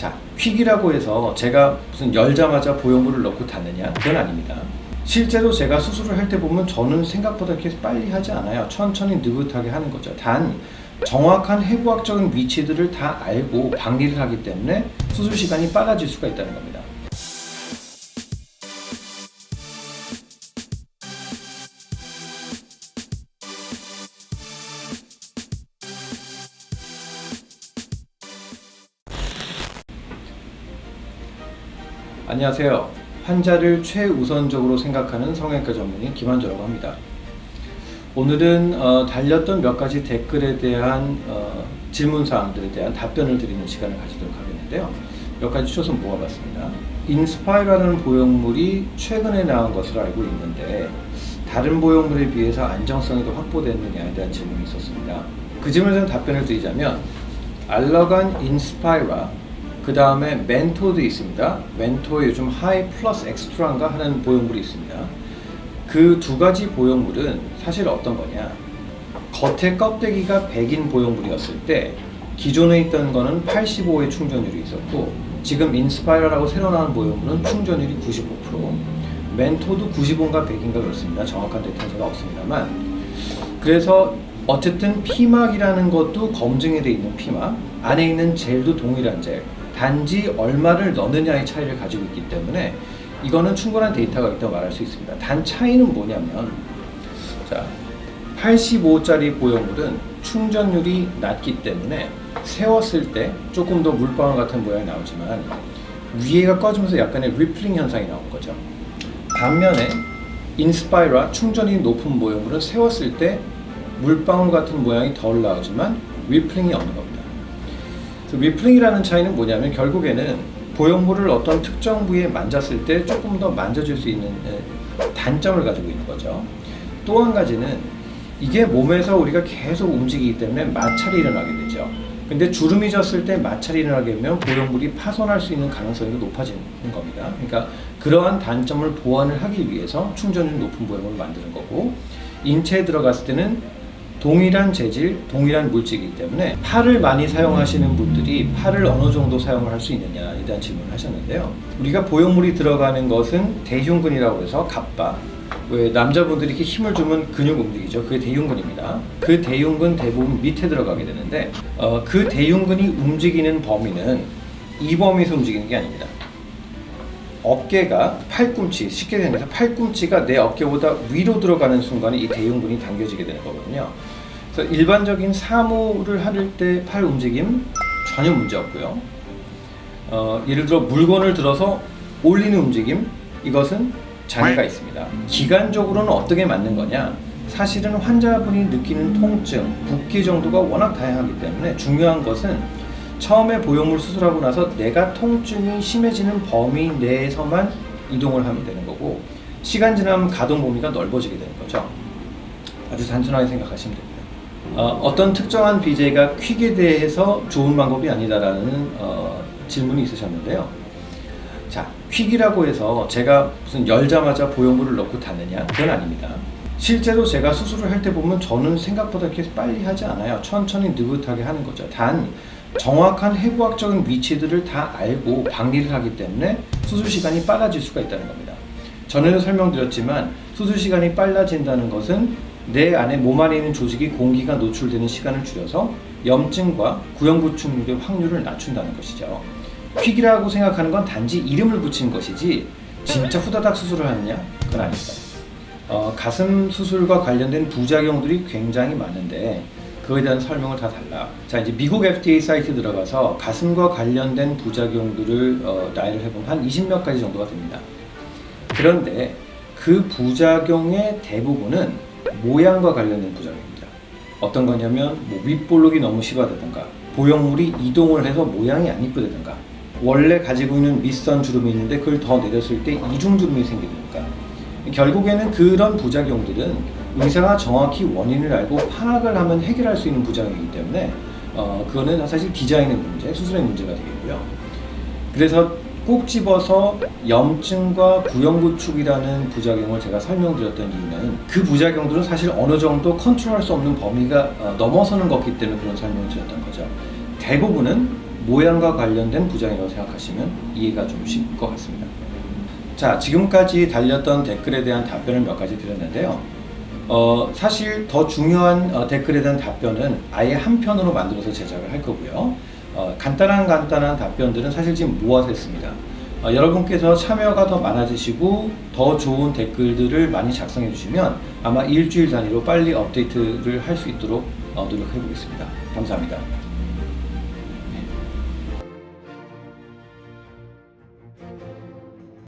자, 퀵이라고 해서 제가 무슨 열자마자 보형물을 넣고 닫느냐? 그건 아닙니다. 실제로 제가 수술을 할 때 보면 저는 생각보다 이렇게 빨리 하지 않아요. 천천히 느긋하게 하는 거죠. 단 정확한 해부학적인 위치들을 다 알고 방리를 하기 때문에 수술 시간이 빨라질 수가 있다는 겁니다. 안녕하세요. 환자를 최우선적으로 생각하는 성형외과 전문의 김한조라고 합니다. 오늘은 어, 달렸던 몇 가지 댓글에 대한 어, 질문 사항들에 대한 답변을 드리는 시간을 가지도록 하겠는데요. 몇 가지 초선 모아봤습니다. 인스파이라는 보형물이 최근에 나온 것으로 알고 있는데 다른 보형물에 비해서 안정성이 더 확보됐느냐에 대한 질문이 있었습니다. 그 질문에 대한 답변을 드리자면 알러간 인스파이라 그 다음에 멘토도 있습니다. 멘토에 요즘 하이 플러스 엑스트라인가 하는 보형물이 있습니다. 그 두 가지 보형물은 사실 어떤 거냐? 겉에 껍데기가 100인 보형물이었을 때 기존에 있던 거는 85의 충전율이 있었고 지금 인스파이러라고 새로 나온 보형물은 충전율이 95% 멘토도 95인가 100인가 그렇습니다. 정확한 데이터가 없습니다만 그래서 어쨌든 피막이라는 것도 검증이 돼 있는 피막 안에 있는 젤도 동일한 젤 단지 얼마를 넣느냐의 차이를 가지고 있기 때문에 이거는 충분한 데이터가 있다고 말할 수 있습니다. 단 차이는 뭐냐면 자 85짜리 보형물은 충전율이 낮기 때문에 세웠을 때 조금 더 물방울 같은 모양이 나오지만 위에가 꺼지면서 약간의 리플링 현상이 나온 거죠. 반면에 인스파이라 충전이 높은 모형물은 세웠을 때 물방울 같은 모양이 덜 나오지만 리플링이 없는 겁니다. 그래서 리플링이라는 차이는 뭐냐면 결국에는 보형물을 어떤 특정 부위에 만졌을 때 조금 더 만져줄 수 있는 에, 단점을 가지고 있는 거죠. 또 한 가지는 이게 몸에서 우리가 계속 움직이기 때문에 마찰이 일어나게 되죠. 근데 주름이 졌을 때 마찰이 일어나게 되면 보형물이 파손할 수 있는 가능성이 높아지는 겁니다. 그러니까 그러한 단점을 보완을 하기 위해서 충전율 높은 보형물을 만드는 거고 인체에 들어갔을 때는 동일한 재질, 동일한 물질이기 때문에 팔을 많이 사용하시는 분들이 팔을 어느 정도 사용을 할 수 있느냐에 대한 질문을 하셨는데요. 우리가 보형물이 들어가는 것은 대흉근이라고 해서 갑바. 왜 남자분들이 이렇게 힘을 주면 근육 움직이죠. 그게 대흉근입니다. 그 대흉근 대부분 밑에 들어가게 되는데 어, 그 대흉근이 움직이는 범위는 이 범위에서 움직이는 게 아닙니다. 어깨가 팔꿈치 쉽게 생겨서 팔꿈치가 내 어깨보다 위로 들어가는 순간에 이 대흉근이 당겨지게 되는 거거든요. 그래서 일반적인 사무를 할 때 팔 움직임 전혀 문제 없고요. 어, 예를 들어 물건을 들어서 올리는 움직임 이것은 장애가 있습니다. 기간적으로는 어떻게 맞는 거냐? 사실은 환자분이 느끼는 통증, 붓기 정도가 워낙 다양하기 때문에 중요한 것은 처음에 보형물 수술하고 나서 내가 통증이 심해지는 범위 내에서만 이동을 하면 되는 거고 시간 지나면 가동 범위가 넓어지게 되는 거죠. 아주 단순하게 생각하시면 됩니다. 어, 떤 특정한 BJ가 퀵에 대해서 좋은 방법이 아니다라는 어, 질문이 있으셨는데요. 자, 퀵이라고 해서 제가 무슨 열자마자 보형물을 넣고 닫느냐? 그건 아닙니다. 실제로 제가 수술을 할 때 보면 저는 생각보다 이렇게 빨리 하지 않아요. 천천히 느긋하게 하는 거죠. 단 정확한 해부학적인 위치들을 다 알고 방리를 하기 때문에 수술 시간이 빨라질 수가 있다는 겁니다. 전에도 설명드렸지만 수술 시간이 빨라진다는 것은 내 안에 몸 안에 있는 조직이 공기가 노출되는 시간을 줄여서 염증과 구형부충률의 확률을 낮춘다는 것이죠. 퀵이라고 생각하는 건 단지 이름을 붙인 것이지 진짜 후다닥 수술을 하느냐? 그건 아닙니다. 어, 가슴 수술과 관련된 부작용들이 굉장히 많은데 그거에 대한 설명을 다 달라. 자 이제 미국 FDA 사이트 들어가서 가슴과 관련된 부작용들을 어, 나열을 해보면 한 20몇 가지 정도가 됩니다. 그런데 그 부작용의 대부분은 모양과 관련된 부작용입니다. 어떤 거냐면 뭐 윗볼록이 너무 심하다든가 보형물이 이동을 해서 모양이 안 이쁘다든가 원래 가지고 있는 밑선 주름이 있는데 그걸 더 내렸을 때 이중 주름이 생기니까 결국에는 그런 부작용들은 의사가 정확히 원인을 알고 파악을 하면 해결할 수 있는 부작용이기 때문에 어, 그거는 사실 디자인의 문제, 수술의 문제가 되겠고요. 그래서 꼭 집어서 염증과 구형구축이라는 부작용을 제가 설명드렸던 이유는 그 부작용들은 사실 어느 정도 컨트롤할 수 없는 범위가 어, 넘어서는 것이기 때문에 그런 설명을 드렸던 거죠. 대부분은 모양과 관련된 부장이라고 생각하시면 이해가 좀 쉽을 것 같습니다. 자, 지금까지 달렸던 댓글에 대한 답변을 몇 가지 드렸는데요. 어, 사실 더 중요한 어, 댓글에 대한 답변은 아예 한 편으로 만들어서 제작을 할 거고요. 어, 간단한 간단한 답변들은 사실 지금 모아서 했습니다. 어, 여러분께서 참여가 더 많아지시고 더 좋은 댓글들을 많이 작성해 주시면 아마 일주일 단위로 빨리 업데이트를 할 수 있도록 어, 노력해 보겠습니다. 감사합니다.